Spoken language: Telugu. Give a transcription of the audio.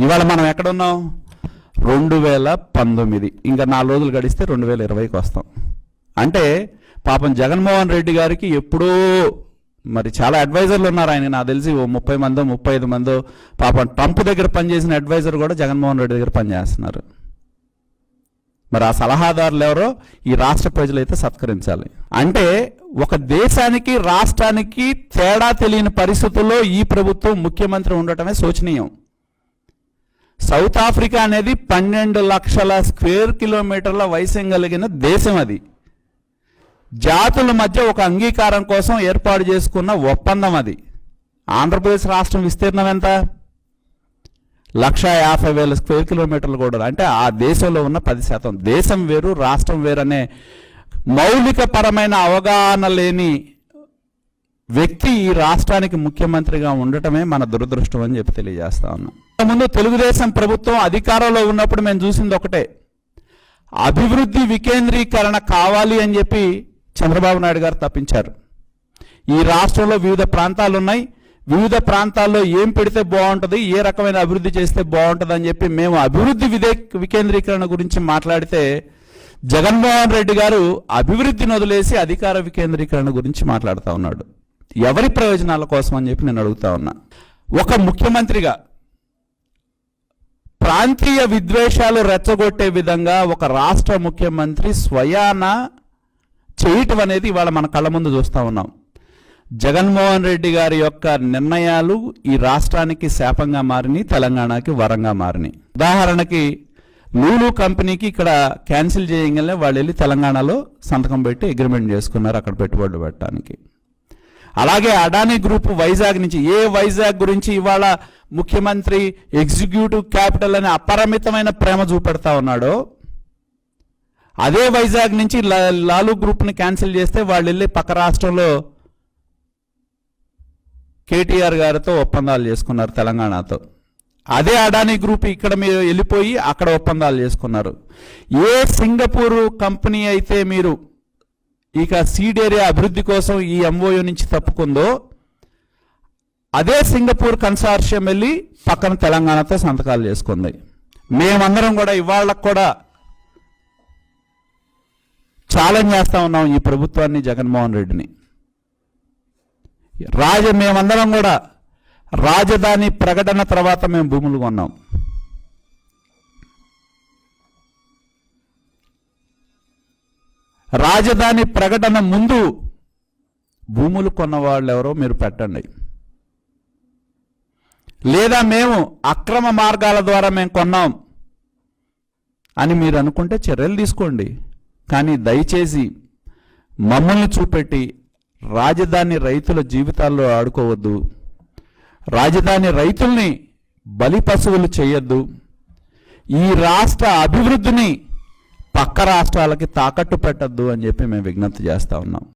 ఇవాళ మనం ఎక్కడున్నాం? రెండు వేల పంతొమ్మిది. ఇంకా నాలుగు రోజులు గడిస్తే రెండు వేల ఇరవైకి వస్తాం. అంటే పాపం జగన్మోహన్ రెడ్డి గారికి ఎప్పుడూ మరి చాలా అడ్వైజర్లు ఉన్నారు ఆయన. నాకు తెలిసి ఓ ముప్పై మందో ముప్పై ఐదు మందో పాపం ట్రంప్ దగ్గర పనిచేసిన అడ్వైజర్ కూడా జగన్మోహన్ రెడ్డి దగ్గర పనిచేస్తున్నారు. మరి ఆ సలహాదారులు ఎవరో ఈ రాష్ట్ర ప్రజలైతే సత్కరించాలి. అంటే ఒక దేశానికి రాష్ట్రానికి తేడా తెలియని పరిస్థితుల్లో ఈ ప్రభుత్వం ముఖ్యమంత్రి ఉండటమే శోచనీయం. సౌత్ ఆఫ్రికా అనేది పన్నెండు లక్షల స్క్వేర్ కిలోమీటర్ల వైశాల్యం కలిగిన దేశం అది. జాతుల మధ్య ఒక అంగీకారం కోసం ఏర్పాటు చేసుకున్న ఒప్పందం అది. ఆంధ్రప్రదేశ్ రాష్ట్రం విస్తీర్ణం ఎంత? లక్ష యాభై వేల స్క్వేర్ కిలోమీటర్లు కూడా అంటే ఆ దేశంలో ఉన్న పది శాతం. దేశం వేరు రాష్ట్రం వేరు అనే మౌలిక పరమైన అవగాహన లేని వ్యక్తి ఈ రాష్ట్రానికి ముఖ్యమంత్రిగా ఉండటమే మన దురదృష్టం అని చెప్పి తెలియజేస్తా ఉన్నాం. ముందు తెలుగుదేశం ప్రభుత్వం అధికారంలో ఉన్నప్పుడు మేము చూసింది ఒకటే. అభివృద్ధి వికేంద్రీకరణ కావాలి అని చెప్పి చంద్రబాబు నాయుడు గారు తప్పించారు. ఈ రాష్ట్రంలో వివిధ ప్రాంతాలు ఉన్నాయి. వివిధ ప్రాంతాల్లో ఏం పెడితే బాగుంటుంది ఏ రకమైన అభివృద్ధి చేస్తే బాగుంటుంది అని చెప్పి మేము అభివృద్ధి విదే వికేంద్రీకరణ గురించి మాట్లాడితే జగన్మోహన్ రెడ్డి గారు అభివృద్ధిని వదిలేసి అధికార వికేంద్రీకరణ గురించి మాట్లాడుతూ ఉన్నాడు. ఎవరి ప్రయోజనాల కోసం అని చెప్పి నేను అడుగుతా ఉన్నా. ఒక ముఖ్యమంత్రిగా ప్రాంతీయ విద్వేషాలు రెచ్చగొట్టే విధంగా ఒక రాష్ట్ర ముఖ్యమంత్రి స్వయాన చేయటం అనేది ఇవాళ మన కళ్ళ ముందు చూస్తూ ఉన్నాం. జగన్మోహన్ రెడ్డి గారి యొక్క నిర్ణయాలు ఈ రాష్ట్రానికి శాపంగా మారినాయి తెలంగాణకి వరంగా మారినాయి. ఉదాహరణకి లూలు కంపెనీకి ఇక్కడ క్యాన్సిల్ చేయగానే వాళ్ళు వెళ్ళి తెలంగాణలో సంతకం పెట్టి అగ్రిమెంట్ చేసుకున్నారు అక్కడ పెట్టుబడులు పెట్టడానికి. అలాగే అడానీ గ్రూప్ వైజాగ్ నుంచి ఏ వైజాగ్ గురించి ఇవాళ ముఖ్యమంత్రి ఎగ్జిక్యూటివ్ క్యాపిటల్ అనే అపరిమితమైన ప్రేమ చూపెడతా ఉన్నాడో అదే వైజాగ్ నుంచి లాలూ లాలు గ్రూప్ని క్యాన్సిల్ చేస్తే వాళ్ళు వెళ్ళి పక్క రాష్ట్రంలో కేటీఆర్ గారితో ఒప్పందాలు చేసుకున్నారు తెలంగాణతో. అదే అడానీ గ్రూప్ ఇక్కడ మీరు వెళ్ళిపోయి అక్కడ ఒప్పందాలు చేసుకున్నారు. ఏ సింగపూరు కంపెనీ అయితే మీరు ఇక సీడ్ ఏరియా అభివృద్ధి కోసం ఈ ఎంఓయూ నుంచి తప్పుకుందో అదే సింగపూర్ కన్సార్షియం వెళ్ళి పక్కన తెలంగాణతో సంతకాలు చేసుకుంది. మేమందరం కూడా ఇవాళకు కూడా ఛాలెంజ్ చేస్తా ఉన్నాం ఈ ప్రభుత్వాన్ని జగన్మోహన్ రెడ్డిని. రాజ మేమందరం కూడా రాజధాని ప్రకటన తర్వాత మేము భూములు కొన్నాం. రాజధాని ప్రకటన ముందు భూములు కొన్న వాళ్ళు ఎవరో మీరు పెట్టండి. లేదా మేము అక్రమ మార్గాల ద్వారా మేము కొన్నాం అని మీరు అనుకుంటే చర్యలు తీసుకోండి. కానీ దయచేసి మమ్మల్ని చూపెట్టి రాజధాని రైతుల జీవితాల్లో ఆడుకోవద్దు. రాజధాని రైతుల్ని బలి పశువులు చేయొద్దు. ఈ రాష్ట్ర అభివృద్ధిని పక్క రాష్ట్రాలకి తాకట్టు పెట్టద్దు అని చెప్పి మేము విజ్ఞప్తి చేస్తూ ఉన్నాం.